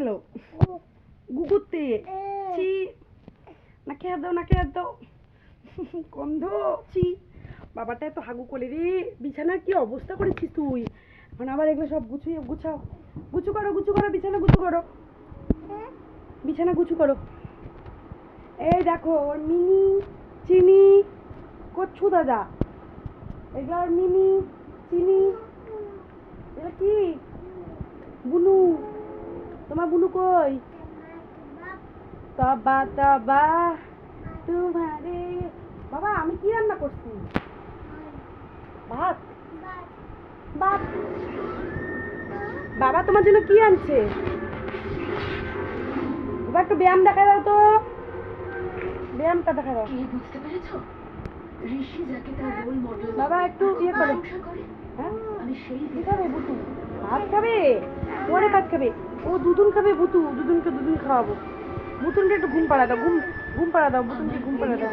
এলো গুগুতে ছি। নাকে হাত দাও নাকে হাত দাও। গন্ধ। ছি। বাবাটা এত হাগু করে রে। বিছানার কি অবস্থা করেছিস তুই? এখন আবার এগুলো সব গুছিয়ে গুছাও। গুছু করো গুছু করো বিছানা গুছু করো। বিছানা গুছু করো। এই দেখো ওর মিনি চিনি। করছু দাদা। এগুলো ওর মিনি চিনি। তোমার বুনু কই? তবা তবা তোমারে। বাবা আমি কি রান্না করছি? ভাত? ভাত। বাবা তোমার জন্য কি আনছে? এবার একটু ব্যায়াম দেখা দাও তো। ব্যায়ামটা দেখা দাও। বুঝতে পেরেছ? ঋষি যাকে তার রোল মডেল বাবা, একটু ইয়ে করো। হ্যাঁ? আমি সেই বুতু ভাত খাবে? পরে ভাত খাবে। ও দুধুন খাবে বুতু দুধুনকে দুদিন খাওয়াবো। বুতুনকে একটু ঘুম পাড়া দাও ঘুম ঘুম পাড়া দাও বুতুনকে ঘুম পাড়া দাও।